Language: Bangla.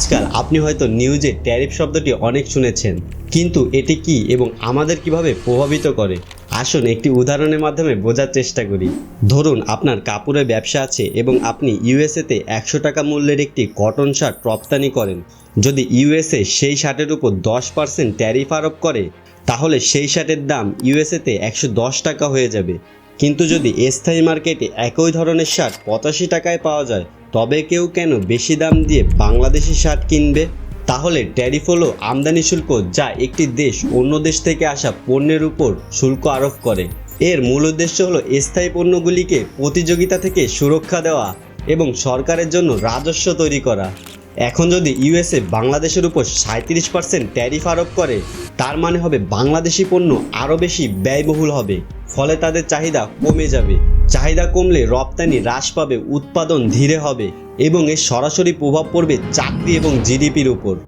আজকাল আপনি হয়তো নিউজে ট্যারিফ শব্দটি অনেক শুনেছেন, কিন্তু এটি কি এবং আমাদের কীভাবে প্রভাবিত করে? আসুন একটি উদাহরণের মাধ্যমে বোঝার চেষ্টা করি। ধরুন, আপনার কাপড়ের ব্যবসা আছে এবং আপনি ইউএসএতে একশো টাকা মূল্যের একটি কটন শার্ট রপ্তানি করেন। যদি ইউএসএ সেই শার্টের উপর দশ পার্সেন্ট ট্যারিফ আরোপ করে, তাহলে সেই শার্টের দাম ইউএসএতে একশো দশ টাকা হয়ে যাবে। কিন্তু যদি স্থায়ী মার্কেটে একই ধরনের শার্ট পঁচাশি টাকায় পাওয়া যায় তবে কেউ কেন বেশি দাম দিয়ে বাংলাদেশি শার্ট কিনবে? তাহলে ট্যারিফ হলো আমদানি শুল্ক যা একটি দেশ অন্য দেশ থেকে আসা পণ্যের উপর শুল্ক আরোপ করে। এর মূল উদ্দেশ্য হলো স্থায়ী পণ্যগুলিকে প্রতিযোগিতা থেকে সুরক্ষা দেওয়া এবং সরকারের জন্য রাজস্ব তৈরি করা। এখন যদি ইউএসএ বাংলাদেশের উপর সাঁত্রিশ পার্সেন্ট ট্যারিফ আরোপ করে, তার মানে হবে বাংলাদেশি পণ্য আরও বেশি ব্যয়বহুল হবে, ফলে তাদের চাহিদা কমে যাবে। চাহিদা কমলে রপ্তানি হ্রাস পাবে, উৎপাদন ধীরে হবে এবং এর সরাসরি প্রভাব পড়বে চাকরি এবং জিডিপির উপর।